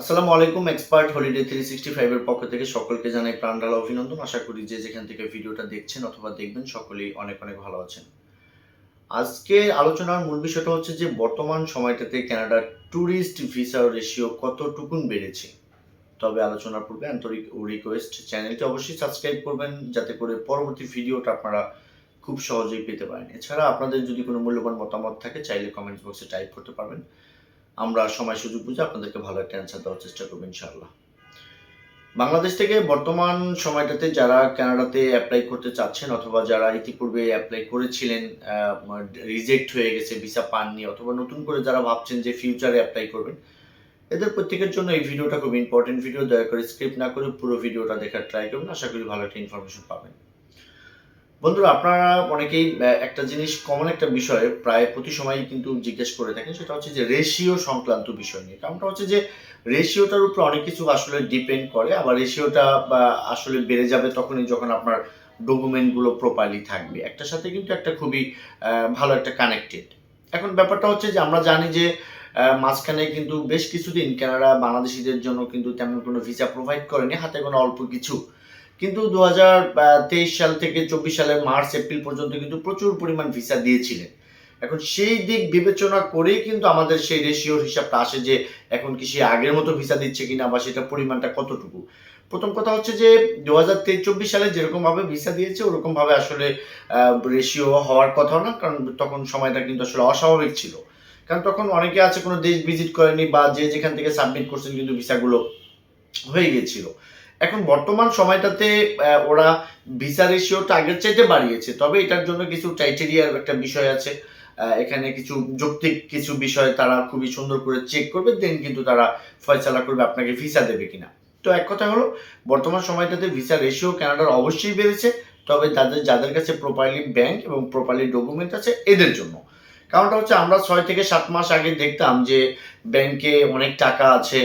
আসসালামু আলাইকুম, expert holiday three sixty ফাইভের পক্ষ থেকে সকলকে জানাই প্রাণডালা অভিনন্দন। আশা করি যে যেখান থেকে ভিডিওটা দেখছেন অথবা দেখবেন, সকলেই অনেক অনেক ভালো আছেন। আজকে আলোচনার মূল বিষয়টা হচ্ছে যে, বর্তমান সময়টাতে কানাডার ট্যুরিস্ট ভিসা রেশিও কতটুকুন বেড়েছে? তবে আলোচনার পূর্বে আন্তরিক রিকোয়েস্ট চ্যানেলটি অবশ্যই সাবস্ক্রাইব করবেন, যাতে করে পরবর্তী ভিডিওটা আপনারা খুব সহজেই পেতে পারেন। এছাড়া আপনাদের যদি কোনো মূল্যবান মতামত থাকে, চাইলে কমেন্ট বক্সে টাইপ করতে পারবেন। আমরা সময় সুযোগ বুঝে আপনাদেরকে ভালো একটা অ্যান্সার দেওয়ার চেষ্টা করব ইনশাআল্লাহ। বাংলাদেশ থেকে বর্তমান সময়টাতে যারা কানাডাতে অ্যাপ্লাই করতে চাচ্ছেন অথবা যারা ইতিপূর্বে অ্যাপ্লাই করেছিলেন রিজেক্ট হয়ে গেছে ভিসা পাননি অথবা নতুন করে যারা ভাবছেন যে ফিউচারে অ্যাপ্লাই করবেন, এদের প্রত্যেকের জন্য এই ভিডিওটা খুব ইম্পর্টেন্ট ভিডিও দয়া করে স্ক্রিপ্ট না করে পুরো ভিডিওটা দেখার ট্রাই করবেন। আশা করি ভালো একটা ইনফরমেশন পাবেন। বন্ধুরা, আপনারা অনেকেই একটা জিনিস কমন একটা বিষয় প্রায় প্রতি সময়ই কিন্তু জিজ্ঞেস করে থাকেন, সেটা হচ্ছে যে রেশিও সংক্রান্ত বিষয় নিয়ে। কারণটা হচ্ছে যে রেশিওটার উপর অনেক কিছু আসলে ডিপেন্ড করে, আবার রেশিওটা আসলে বেড়ে যাবে তখনই যখন আপনার ডকুমেন্টগুলো প্রপারলি থাকবে। একটার সাথে কিন্তু একটা খুবই ভালো একটা কানেক্টেড এখন ব্যাপারটা হচ্ছে যে আমরা জানি যে মাঝখানে কিন্তু বেশ কিছুদিন কেনারা বাংলাদেশিদের জন্য কিন্তু তেমন কোনো ভিসা প্রোভাইড করেনি, হাতে কোনো অল্প কিছু কিন্তু দু হাজার তেইশ সাল থেকে চব্বিশ সালের মার্চ, এপ্রিল পর্যন্ত কিন্তু প্রচুর পরিমাণ ভিসা দিয়েছিলেন। এখন সেই দিক বিবেচনা করেই কিন্তু আমাদের সেই রেশিওর হিসাবটা আসে যে এখন কি সে আগের মতো ভিসা দিচ্ছে কিনা বা সেটা পরিমাণটা কতটুকু। প্রথম কথা হচ্ছে যে দু হাজার তেইশ, চব্বিশ সালে যেরকম ভাবে ভিসা দিয়েছে, ওরকম ভাবে আসলে রেশিও হওয়ার কথা না, কারণ তখন সময়টা কিন্তু আসলে অস্বাভাবিক ছিল। কারণ তখন অনেকে আছে কোনো দেশ ভিজিট করেনি বা যে যেখান থেকে সাবমিট করছেন কিন্তু ভিসাগুলো হয়ে গেছিল এখন বর্তমান সময়টাতে ওরা ভিসা রেশিওটা আগের চাইতে বাড়িয়েছে, তবে এটার জন্য কিছু ক্রাইটেরিয়ার একটা বিষয় আছে। এখানে কিছু যৌক্তিক কিছু বিষয় তারা খুবই সুন্দর করে চেক করবে দেন কিন্তু তারা ফয়সালা করবে আপনাকে ভিসা দেবে কিনা। তো এক কথা হলো, বর্তমান সময়টাতে ভিসা রেশিও কানাডার অবশ্যই বেড়েছে, তবে তাদের, যাদের কাছে প্রপারলি ব্যাংক এবং প্রপারলি ডকুমেন্ট আছে, এদের জন্য। কারণটা হচ্ছে আমরা ছয় থেকে সাত মাস আগে দেখতাম যে ব্যাংকে অনেক টাকা আছে,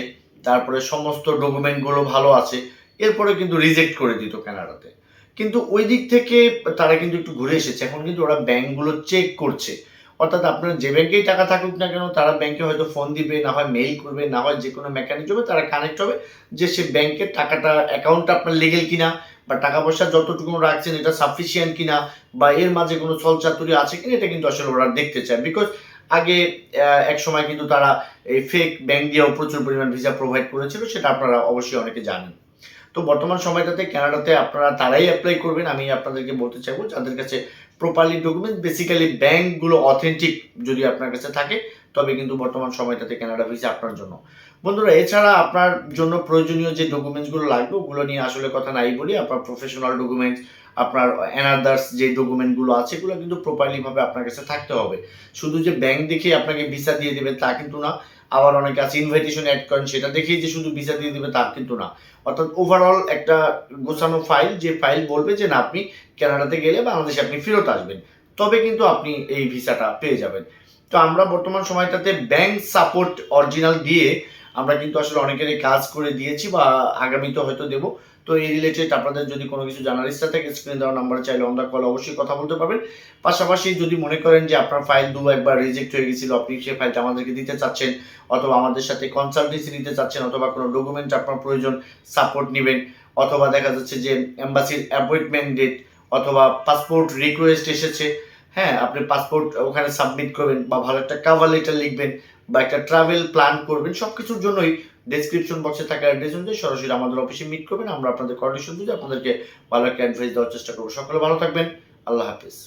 তারপরে সমস্ত ডকুমেন্টগুলো ভালো আছে এরপরে কিন্তু রিজেক্ট করে দিত কানাডাতে কিন্তু ওই দিক থেকে তারা কিন্তু একটু ঘুরে এসেছে। এখন কিন্তু ওরা ব্যাংকগুলো চেক করছে। অর্থাৎ আপনার যে ব্যাংকেই টাকা থাকুক না কেন, তারা ব্যাংকে হয়তো ফোন দিবে, না হয় মেইল করবে, না হয় যে কোনো মেকানিজমে তারা কানেক্ট হবে যে সে ব্যাংকের টাকাটা অ্যাকাউন্টটা আপনার লিগেল কিনা বা টাকা পয়সা যতটুকু রাখছেন এটা সাফিসিয়েন্ট কিনা বা এর মাঝে কোনো ছলচাতুরি আছে কিনা, এটা কিন্তু আসলে ওরা দেখতে চায়। বিকজ আগে এক সময় কিন্তু তারা এই ফেক ব্যাংক দিয়েও প্রচুর পরিমাণ ভিসা প্রোভাইড করেছিল, সেটা আপনারা অবশ্যই অনেকে জানেন। তো বর্তমান সময়টাতে কানাডাতে আপনারা তারাই অ্যাপ্লাই করবেন। আমি আপনাদেরকে বলতে চাইব, যাদের কাছে প্রপারলি ডকুমেন্ট বেসিক্যালি ব্যাংকগুলো অথেন্টিক যদি আপনার কাছে থাকে, তবে কিন্তু বর্তমান সময়টাতে কানাডা ভিসা আপনার জন্য। বন্ধুরা, এছাড়া আপনার জন্য প্রয়োজনীয় যে ডকুমেন্টসগুলো লাগবে, ওগুলো নিয়ে আসলে কথা নাই বলি, আপনার প্রফেশনাল ডকুমেন্টস আপনার অ্যানাদার্স যে ডকুমেন্টগুলো আছে, এগুলো কিন্তু প্রপারলি ভাবে আপনার কাছে থাকতে হবে। শুধু যে ব্যাংক দেখে আপনাকে ভিসা দিয়ে দেবে তা কিন্তু না। আবার অনেকে আছে ইনভাইটেশন অ্যাড করেন, সেটা দেখেই যে শুধু ভিসা দিয়ে দেবে তার কিন্তু না। অর্থাৎ ওভারঅল একটা গোছানো ফাইল যে ফাইল বলবে যে না, আপনি কানাডাতে গেলে বাংলাদেশে আপনি ফেরত আসবেন। তবে কিন্তু আপনি এই ভিসাটা পেয়ে যাবেন। তো আমরা বর্তমান সময়টাতে ব্যাংক সাপোর্ট অরিজিনাল দিয়ে আমরা কিন্তু আসলে অনেকেরই কাজ করে দিয়েছি বা আগামীতে হয়তো দেবো। তো এই রিলেটেড আপনাদের যদি কোনো কিছু জানার ইচ্ছা থাকে স্ক্রিনে দেওয়া নাম্বার চাইলে অন দ্য কল অবশ্যই কথা বলতে পারবেন। পাশাপাশি যদি মনে করেন যে আপনার ফাইল দু একবার রিজেক্ট হয়ে গেছিল, আপনি সেই ফাইলটা আমাদেরকে দিতে চাচ্ছেন অথবা আমাদের সাথে কনসালটেন্সি নিতে চাচ্ছেন অথবা কোনো ডকুমেন্ট আপনার প্রয়োজন সাপোর্ট নেবেন। অথবা দেখা যাচ্ছে যে এম্বাসির অ্যাপয়েন্টমেন্ট ডেট অথবা পাসপোর্ট রিকোয়েস্ট এসেছে। হ্যাঁ আপনি পাসপোর্ট ওখানে সাবমিট করবেন বা ভালো একটা কাভার লেটার লিখবেন বা একটা ট্রাভেল প্ল্যান করবেন সব কিছুর জন্যই ডেসক্রিপশন বক্সে থাকা অ্যাড্রেস অনুযায়ী সরাসরি আমাদের অফিসে মিট করবেন। আমরা আপনাদের কন্ডিশন দিয়ে আপনাদেরকে ভালো একটা অ্যাডভাইস দেওয়ার চেষ্টা করব। সকলে ভালো থাকবেন। আল্লাহ হাফিজ।